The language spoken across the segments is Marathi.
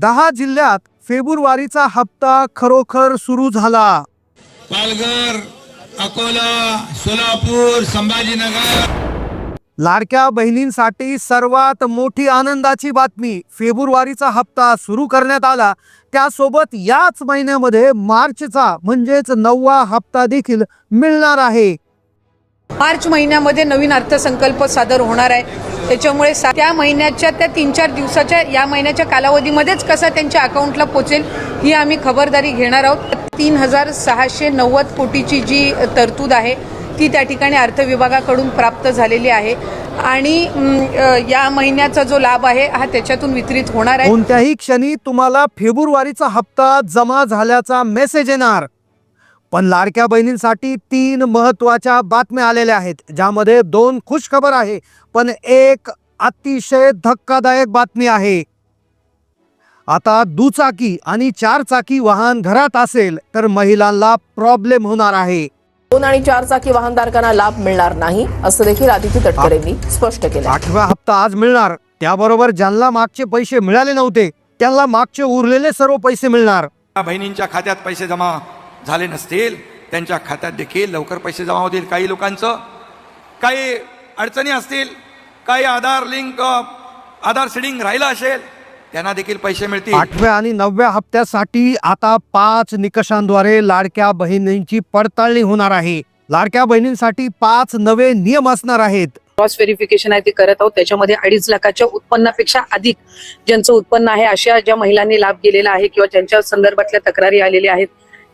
दहा जिल्ह्यात फेब्रुवारीचा हप्ता खरोखर सुरू झाला. पालघर अकोला सोलापूर संभाजीनगर. लाडक्या बहिणींसाठी सर्वात मोठी आनंदाची बातमी फेब्रुवारीचा हप्ता सुरू करण्यात आला. त्यासोबत याच महिन्यामध्ये मार्चचा म्हणजेच नववा हप्ता देखील मिळणार आहे. मार्च महिन्यामध्ये नवीन अर्थसंकल्प सादर होणार आहे. त्याच्यामुळे सा- त्या महिन्याच्या त्या तीन चार दिवसाच्या या महिन्याच्या कालावधीमध्येच कसा त्यांच्या अकाउंटला पोचेल ही आम्ही खबरदारी घेणार आहोत. तीन हजार सहाशे नव्वद कोटीची जी तरतूद आहे ती त्या ठिकाणी अर्थ विभागाकडून प्राप्त झालेली आहे. आणि या महिन्याचा जो लाभ आहे हा त्याच्यातून वितरित होणार आहे. कोणत्याही क्षणी तुम्हाला फेब्रुवारीचा हप्ता जमा झाल्याचा मेसेज येणार. पण लाडक्या बहिणींसाठी तीन महत्त्वाच्या बातम्या आलेल्या आहेत ज्यामध्ये दोन खुश खबर आहे पण एक अतिशय धक्कादायक बातमी आहे. आता दुचाकी आणि चार चाकी वाहन घरात असेल तर महिलांना प्रॉब्लेम होणार आहे. दोन आणि चार चाकी वाहनधारकांना लाभ मिळणार नाही असं देखील आदिती तटकरेंनी स्पष्ट केलं आठवा हप्ता आज मिळणार. त्याबरोबर ज्यांना मागचे पैसे मिळाले नव्हते त्यांना मागचे उरलेले सर्व पैसे मिळणार. बहिणींच्या खात्यात पैसे जमा झाले नसतील त्यांच्या खात्यात देखील लवकर पैसे जमा होतील काही लोकांचं. काही अडचणी असतील काही आधार लिंक आधार सिडिंग राहिलं असेल त्यांना देखील पैसे मिळतील. आठव्या आणि नवव्या हप्त्यासाठी आता पाच निकषांद्वारे लाडक्या बहिणींची पडताळणी होणार आहे. लाडक्या बहिणींसाठी पाच नवे नियम असणार आहेत. क्रॉस व्हेरिफिकेशन आहे ते करत आहोत. त्याच्यामध्ये अडीच लाखाच्या उत्पन्नापेक्षा अधिक ज्यांचं उत्पन्न आहे अशा ज्या महिलांनी लाभ गेलेला आहे किंवा ज्यांच्या संदर्भातल्या तक्रारी आलेल्या आहेत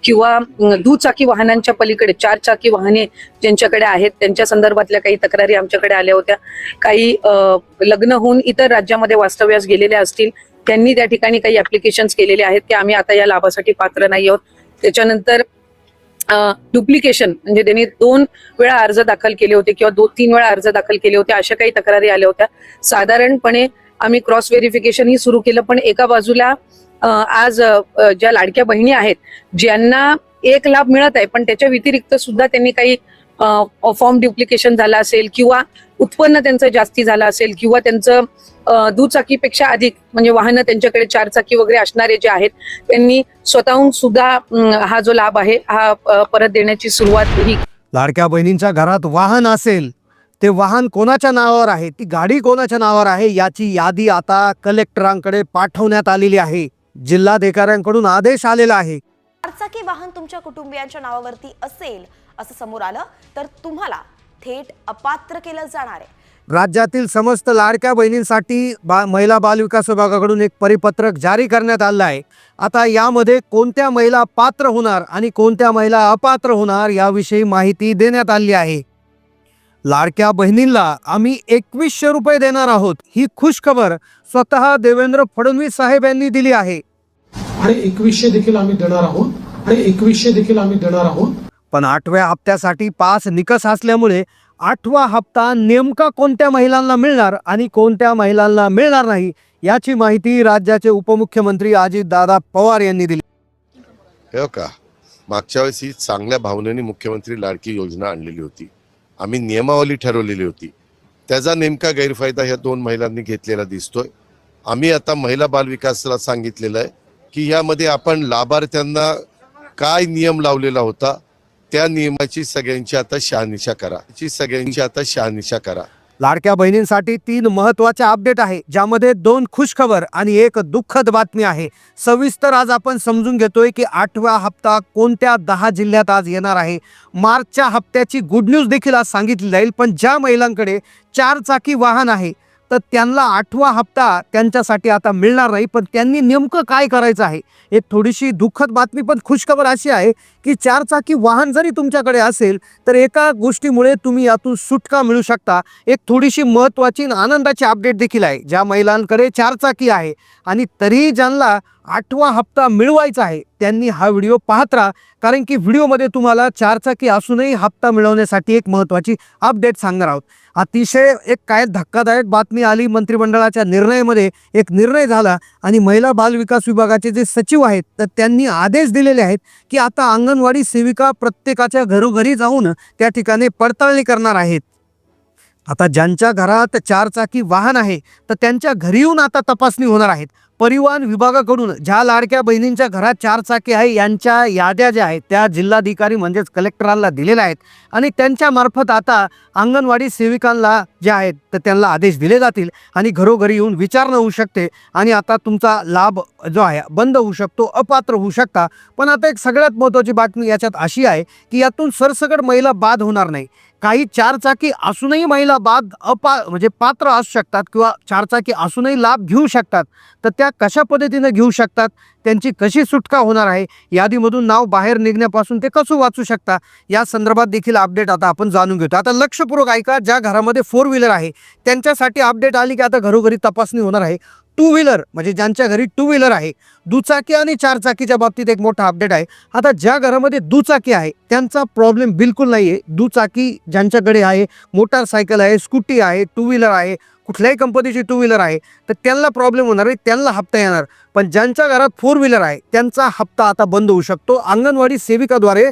किंवा दुचाकी वाहनांच्या पलीकडे चार चाकी वाहने ज्यांच्याकडे आहेत त्यांच्या संदर्भातल्या काही तक्रारी आमच्याकडे आल्या होत्या. काही लग्न होऊन इतर राज्यामध्ये वास्तव्यास गेलेल्या असतील त्यांनी त्या ठिकाणी काही ऍप्लिकेशन केलेले आहेत की आम्ही आता या लाभासाठी पात्र नाही आहोत. त्याच्यानंतर डुप्लिकेशन म्हणजे त्यांनी दोन वेळा अर्ज दाखल केले होते किंवा दोन तीन वेळा अर्ज दाखल केले होते अशा काही तक्रारी आल्या होत्या. साधारणपणे आम्ही क्रॉस व्हेरिफिकेशन ही सुरू केलं पण एका बाजूला आज ज्या लाडक्या बहिणी आहेत ज्यांना एक लाभ मिळत आहे पण त्याच्या व्यतिरिक्त सुद्धा त्यांनी काही फॉर्म ड्युप्लिकेशन झालं असेल किंवा उत्पन्न त्यांचं जास्ती झालं असेल किंवा त्यांचं दुचाकीपेक्षा अधिक म्हणजे वाहनं त्यांच्याकडे चार चाकी वगैरे असणारे जे आहेत त्यांनी स्वतःहून सुद्धा हा जो लाभ आहे हा परत देण्याची सुरुवात ही लाडक्या बहिणींच्या घरात वाहन असेल ते वाहन कोणाच्या नावावर आहे ती गाडी कोणाच्या नावावर आहे याची यादी आता कलेक्टरांकडे पाठवण्यात आलेली आहे. जिल्हाधिकाऱ्यांकडून आदेश आलेला आहे. चारचाकी वाहन तुमच्या कुटुंबियांच्या नावावरती असेल असं समोर आलं तर तुम्हाला थेट अपात्र केलं जाणार आहे. राज्यातील समस्त लाडक्या बहिणींसाठी बा महिला बालविकास विभागाकडून एक परिपत्रक जारी करण्यात आलं आहे. आता यामध्ये कोणत्या महिला पात्र होणार आणि कोणत्या महिला अपात्र होणार याविषयी माहिती देण्यात आली आहे. लाडक्या बहिणींना आम्ही एकवीसशे रुपये देणार आहोत. ही खुश खबर स्वतः देवेंद्र फडणवीस साहेब यांनी दिली आहे. आणि एकवीसशे देखील आम्ही देणार आहोत. आणि एकवीसशे देखील आम्ही देणार आहोत. पण आठव्या हप्त्यासाठी पाच निकष असल्यामुळे आठवा हप्ता नेमका कोणत्या महिलांना मिळणार आणि कोणत्या महिलांना मिळणार नाही याची माहिती राज्याचे उपमुख्यमंत्री अजितदादा पवार यांनी दिली. हे हो का? मागच्या वेळेस ही चांगल्या भावनेने मुख्यमंत्री लाडकी योजना आणलेली होती. आम्ही नियमावली ठरवलेली होती. त्याचा नेमका गैरफायदा ह्या दोन महिलांनी घेतलेला दिसतोय. आम्ही आता महिला बालविकासाला सांगितलेलं आहे की यामध्ये आपण लाभार्थ्यांना काय नियम लावलेला होता त्या नियमाची सगळ्यांची आता शहानिशा करा. सगळ्यांची आता शहानिशा करा. लाडक्या बहिणींसाठी तीन महत्त्वाच्या अपडेट आहे ज्यामध्ये दोन खुशखबर आणि एक दुःखद बातमी आहे. सविस्तर आज आपण समजून घेतोय की आठवा हप्ता कोणत्या दहा जिल्ह्यात आज येणार आहे. मार्चच्या हप्त्याची गुड न्यूज देखील आज सांगितली जाईल पण ज्या महिलांकडे चार चाकी वाहन आहे तर त्यांना आठवा हप्ता त्यांच्यासाठी आता मिळणार नाही. पण त्यांनी नेमकं काय करायचं आहे? एक थोडीशी दुःखद बातमी पण खुशखबर अशी आहे की चारचाकी वाहन जरी तुमच्याकडे असेल तर एका गोष्टीमुळे तुम्ही यातून सुटका मिळू शकता. एक थोडीशी महत्त्वाची आणि आनंदाची अपडेट देखील आहे. ज्या महिलांकडे चारचाकी आहे आणि तरीही ज्यांना आठवा हप्ता मिळवायचा आहे. त्यांनी हा व्हिडिओ पाहत राहा. कारण की व्हिडिओमध्ये तुम्हाला चारचाकी असूनही हप्ता मिळवण्यासाठी एक महत्त्वाची अपडेट सांगणार आहोत. अतिशय एक काय धक्कादायक बातमी आली मंत्रिमंडळाच्या निर्णयामध्ये. एक निर्णय झाला आणि महिला बालविकास विभागाचे जे सचिव आहेत तर त्यांनी आदेश दिलेले आहेत की आता अंगणवाडी सेविका प्रत्येकाच्या घरोघरी जाऊन त्या ठिकाणी पडताळणी करणार आहेत. आता ज्यांच्या घरात चारचाकी वाहन आहे तर त्यांच्या घरी येऊन आता तपासणी होणार आहेत. परिवहन विभागाकडून ज्या लाडक्या बहिणींच्या घरात चार चाकी आहे यांच्या याद्या ज्या आहेत त्या जिल्हाधिकारी म्हणजेच कलेक्टरांना दिलेल्या आहेत. आणि त्यांच्या मार्फत आता अंगणवाडी सेविकांना जे आहेत तर त्यांना आदेश दिले जातील आणि घरोघरी येऊन विचारणं होऊ शकते. आणि आता तुमचा लाभ जो आहे बंद होऊ शकतो अपात्र होऊ शकता. पण आता एक सगळ्यात महत्त्वाची बातमी याच्यात अशी आहे की यातून सरसकट महिला बाद होणार नाही. काही चारचाकी असूनही महिला बाद अपा म्हणजे पात्र असू शकतात किंवा चारचाकी असूनही लाभ घेऊ शकतात. तर त्या कशा पद्धतीनं घेऊ शकतात? त्यांची कशी सुटका होणार आहे? यादीमधून नाव बाहेर निघण्यापासून ते कसं वाचू शकता? या संदर्भात देखील अपडेट आता आपण जाणून घेतो. आता लक्षपूर्वक ऐका ज्या घरामध्ये फोर व्हीलर आहे त्यांच्यासाठी अपडेट आली की आता घरोघरी तपासणी होणार आहे. टू व्हीलर म्हणजे ज्यांच्या घरी टू व्हीलर आहे दुचाकी आणि चारचाकीच्या बाबतीत एक मोठा अपडेट आहे. आता ज्या घरामध्ये दुचाकी आहे त्यांचा प्रॉब्लेम बिलकुल नाही आहे दुचाकी ज्यांच्याकडे आहे मोटारसायकल आहे स्कूटी आहे टू व्हीलर आहे कुठल्याही कंपनीची टू व्हीलर आहे तर त्यांना प्रॉब्लेम होणार आहे त्यांना हप्ता येणार. पण ज्यांच्या घरात फोर व्हीलर आहे त्यांचा हप्ता आता बंद होऊ शकतो. अंगणवाडी सेविकाद्वारे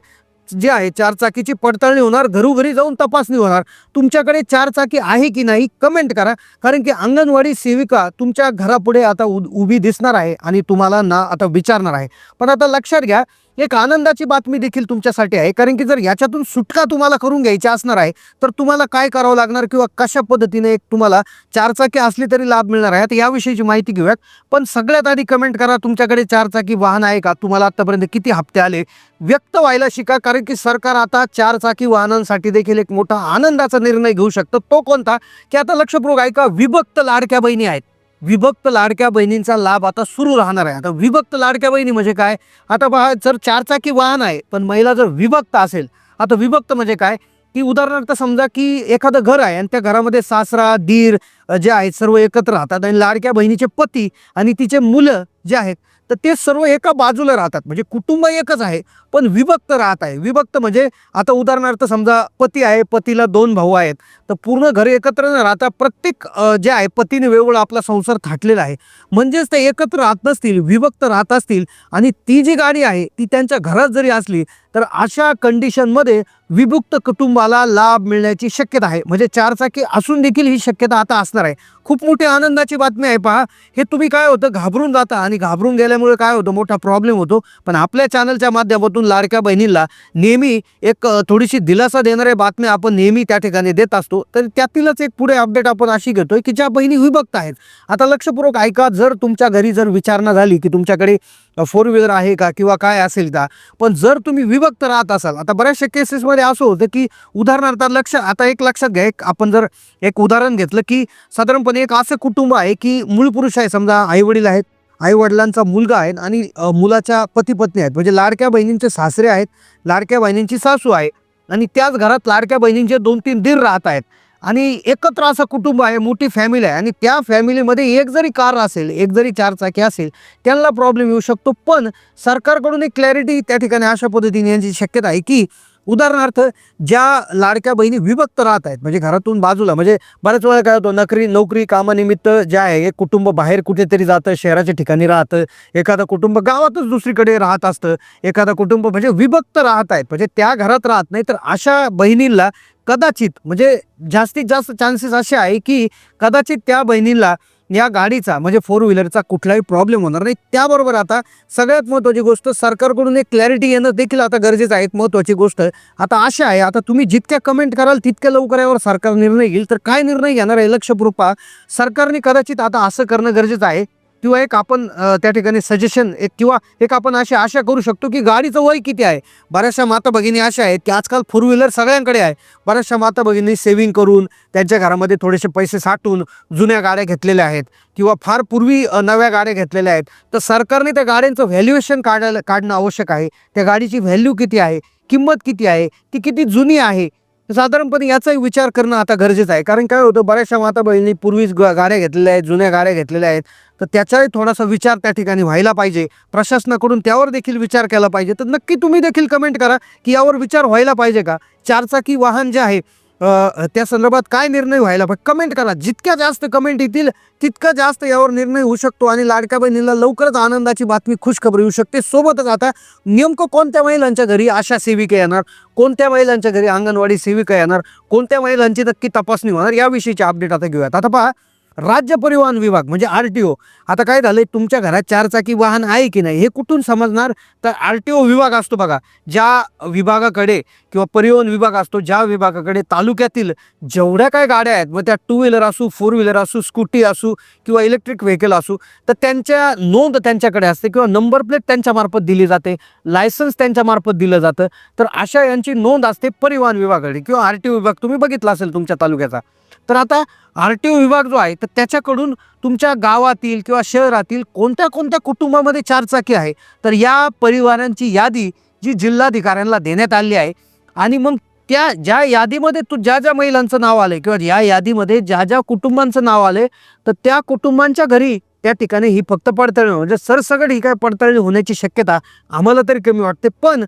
जे आहे चारचाकीची पडताळणी होणार घरोघरी जाऊन तपासणी होणार. तुमच्याकडे चारचाकी आहे की नाही कमेंट करा. कारण की अंगणवाडी सेविका तुमच्या घरापुढे आता उ उभी दिसणार आहे आणि तुम्हाला ना आता विचारणार आहे. पण आता लक्षात घ्या एक आनंदाची बातमी देखील तुमच्यासाठी आहे. कारण की जर याच्यातून सुटका तुम्हाला करून घ्यायची असणार आहे तर तुम्हाला काय करावं लागणार किंवा कशा पद्धतीने एक तुम्हाला चारचाकी असली तरी लाभ मिळणार आहे. तर याविषयीची माहिती घेऊयात. पण सगळ्यात आधी कमेंट करा तुमच्याकडे चारचाकी वाहन आहे का? तुम्हाला आत्तापर्यंत किती हप्ते आले? व्यक्त व्हायला शिका कारण की सरकार आता चारचाकी वाहनांसाठी देखील एक मोठा आनंदाचा निर्णय घेऊ शकतं. तो कोणता? की आता लक्षपूर्वक ऐका विभक्त लाडक्या बहिणी आहेत. विभक्त लाडक्या बहिणींचा लाभ आता सुरू राहणार आहे. आता विभक्त लाडक्या बहिणी म्हणजे काय? आता पहा जर चारचाकी वाहन आहे पण महिला जर विभक्त असेल आता विभक्त म्हणजे काय? की उदाहरणार्थ समजा की एखादं घर आहे आणि त्या घरामध्ये सासरा दीर जे आहेत सर्व एकत्र राहतात आणि लाडक्या बहिणीचे पती आणि तिचे मुलं जे आहेत तर ते सर्व एका बाजूला राहतात. म्हणजे कुटुंब एकच आहे पण विभक्त राहत आहे. विभक्त म्हणजे आता उदाहरणार्थ समजा पती आहे पतीला दोन भाऊ आहेत तर पूर्ण घर एकत्र न राहता प्रत्येक जे आहे पतीने वेगवेगळा आपला संसार थाटलेला आहे. म्हणजेच ते एकत्र राहत नसतील विभक्त राहत असतील आणि ती जी गाडी आहे ती त्यांच्या घरात जरी असली तर अशा कंडिशनमध्ये विभक्त कुटुंबाला लाभ मिळण्याची शक्यता आहे. म्हणजे चारचाकी असून देखील ही शक्यता आता असणार आहे. खूप मोठी आनंदाची बातमी आहे पहा. हे तुम्ही काय होतं घाबरून जाता आणि घाबरून गेल्यामुळे काय होतं मोठा प्रॉब्लेम होतो. पण आपल्या चॅनलच्या माध्यमातून लाडक्या बहिणीला नेहमी एक थोडीशी दिलासा देणाऱ्या बातम्या आपण नेहमी त्या ठिकाणी देत असतो. तर त्यातीलच एक पुढे अपडेट आपण अशी घेतोय की ज्या बहिणी विभक्त आहेत. आता लक्षपूर्वक ऐका जर तुमच्या घरी जर विचारणा झाली की तुमच्याकडे फोर व्हीलर आहे का किंवा काय असेल का? पण जर तुम्ही विभक्त राहत असाल आता बऱ्याचशा केसेसमध्ये असं होतं की उदाहरणार्थ लक्ष आता एक लक्षात घ्या एक आपण जर एक उदाहरण घेतलं की साधारणपणे एक असं कुटुंब आहे की मूळ पुरुष आहे समजा आई वडील आहेत आई वडिलांचा मुलगा आहे आणि मुलाच्या पती पत्नी आहेत. म्हणजे लाडक्या बहिणींचे सासरे आहेत लाडक्या बहिणींची सासू आहे आणि त्याच घरात लाडक्या बहिणींचे दोन तीन दीर राहत आहेत. आणि एकत्र असं कुटुंब आहे मोठी फॅमिली आहे. आणि त्या फॅमिलीमध्ये एक जरी कार असेल एक जरी चारचाकी असेल त्यांना प्रॉब्लेम येऊ शकतो. पण सरकारकडून एक क्लॅरिटी त्या ठिकाणी अशा पद्धतीने यांची शक्यता आहे की उदाहरणार्थ ज्या लाडक्या बहिणी विभक्त राहत आहेत म्हणजे घरातून बाजूला म्हणजे बऱ्याच वेळा काय होतं नोकरी नोकरी कामानिमित्त जे आहे एक कुटुंब बाहेर कुठेतरी जातं शहराच्या ठिकाणी राहतं एखादं कुटुंब गावातच दुसरीकडे राहत असतं एखादं कुटुंब म्हणजे विभक्त राहत आहेत म्हणजे त्या घरात राहत नाही तर अशा बहिणींना कदाचित म्हणजे जास्तीत जास्त चान्सेस असे आहे की कदाचित त्या बहिणींला या गाडीचा म्हणजे फोर व्हीलरचा कुठलाही प्रॉब्लेम होणार नाही. त्याबरोबर आता सगळ्यात महत्त्वाची गोष्ट सरकारकडून एक क्लॅरिटी येणं देखील आता गरजेचं आहे. महत्त्वाची गोष्ट आता अशा आहे आता तुम्ही जितक्या कमेंट कराल तितक्या लवकर यावर सरकार निर्णय घेईल. तर काय निर्णय घेणार आहे? लक्षपूर्पा सरकारने कदाचित आता असं करणं गरजेचं आहे. किंवा एक आपण त्या ठिकाणी सजेशन एक किंवा एक आपण अशी आशा करू शकतो की गाडीचं वय किती आहे? बऱ्याचशा माता भगिनी अशा आहेत की आजकाल फोर व्हीलर सगळ्यांकडे आहे. बऱ्याचशा माता भगिनी सेव्हिंग करून त्यांच्या घरामध्ये थोडेसे पैसे साठून जुन्या गाड्या घेतलेल्या आहेत किंवा फार पूर्वी नव्या गाड्या घेतलेल्या आहेत. तर सरकारने त्या गाड्यांचं व्हॅल्युएशन काढायला काढणं आवश्यक आहे. त्या गाडीची व्हॅल्यू किती आहे? किंमत किती आहे? ती किती जुनी आहे? साधारणपणे याचाही विचार करणं आता गरजेचं आहे. कारण काय होतं बऱ्याचशा माता बहिणी पूर्वीच गाड्या घेतलेल्या आहेत जुन्या गाड्या घेतलेल्या आहेत. तर त्याचाही थोडासा विचार त्या ठिकाणी व्हायला पाहिजे. प्रशासनाकडून त्यावर देखील विचार केला पाहिजे. तर नक्की तुम्ही देखील कमेंट करा की यावर विचार व्हायला पाहिजे का? चारचाकी वाहन जे आहे त्या संदर्भात काय निर्णय व्हायला पाहिजे? कमेंट करा. जितक्या जास्त कमेंट येतील तितकं जास्त यावर निर्णय होऊ शकतो आणि लाडक्या बहिणीला लवकरच आनंदाची बातमी खुशखबर येऊ शकते. सोबतच आता नेमकं कोणत्या महिलांच्या घरी आशा सेविका येणार? कोणत्या महिलांच्या घरी अंगणवाडी सेविका येणार? कोणत्या महिलांची नक्की तपासणी होणार? याविषयीचे अपडेट आता घेऊयात. आता पहा राज्य परिवहन विभाग म्हणजे आर टी ओ. आता काय झालं तुमच्या घरात चारचाकी वाहन आहे की नाही हे कुठून समजणार? तर आर टी ओ विभाग असतो बघा ज्या विभागाकडे किंवा परिवहन विभाग असतो ज्या विभागाकडे तालुक्यातील जेवढ्या काय गाड्या आहेत मग त्या टू व्हीलर असू फोर व्हीलर असू स्कूटी असू किंवा इलेक्ट्रिक व्हेकल असू तर त्यांच्या नोंद त्यांच्याकडे असते किंवा नंबर प्लेट त्यांच्यामार्फत दिली जाते लायसन्स त्यांच्यामार्फत दिलं जातं. तर अशा यांची नोंद असते परिवहन विभागाकडे किंवा आर टी ओ विभाग तुम्ही बघितला असेल तुमच्या तालुक्याचा. तर आता आर टी ओ विभाग जो आहे तर त्याच्याकडून तुमच्या गावातील किंवा शहरातील कोणत्या कोणत्या कुटुंबामध्ये चारचाकी आहे तर या परिवारांची यादी जी जिल्हाधिकाऱ्यांना देण्यात आली आहे. आणि मग त्या ज्या यादीमध्ये तू ज्या ज्या महिलांचं नाव आलं किंवा या यादीमध्ये ज्या ज्या कुटुंबांचं नाव आलं तर त्या कुटुंबांच्या घरी त्या ठिकाणी ही फक्त पडताळणी म्हणजे सरसगट ही काय पडताळणी होण्याची शक्यता आम्हाला तरी कमी वाटते. पण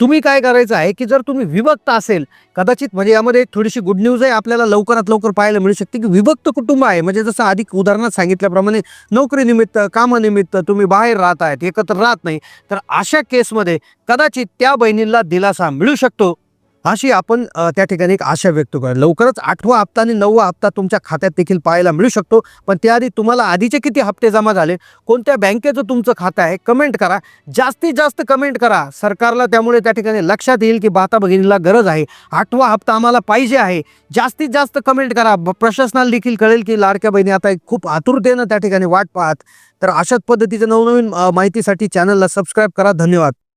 तुम्ही काय करायचं आहे की जर तुम्ही विभक्त असेल कदाचित म्हणजे यामध्ये एक थोडीशी गुड न्यूज आहे आपल्याला लवकरात लवकर पाहायला मिळू शकते की विभक्त कुटुंब आहे. म्हणजे जसं आधी उदाहरणात सांगितल्याप्रमाणे नोकरीनिमित्त कामानिमित्त तुम्ही बाहेर राहत आहेत एकत्र राहत नाही तर अशा केसमध्ये कदाचित त्या बहिणींना दिलासा मिळू शकतो. अशी आपण त्या ठिकाणी एक आशा व्यक्त करू. लवकरच आठवा हप्ता आणि नववा हप्ता तुमच्या खात्यात देखील पाहायला मिळू शकतो. पण त्याआधी तुम्हाला आधीचे किती हप्ते जमा झाले? कोणत्या बँकेचं तुमचं खातं आहे? कमेंट करा. जास्तीत जास्त कमेंट करा. सरकारला त्यामुळे त्या ठिकाणी लक्षात येईल की बाता भगिनीला गरज आहे. आठवा हप्ता आम्हाला पाहिजे आहे. जास्तीत जास्त कमेंट करा. ब- प्रशासनाला देखील कळेल की लाडक्या बहिणी आता एक खूप आतुरतेनं त्या ठिकाणी वाट पाहत. तर अशाच पद्धतीच्या नवनवीन माहितीसाठी चॅनलला सबस्क्राईब करा. धन्यवाद.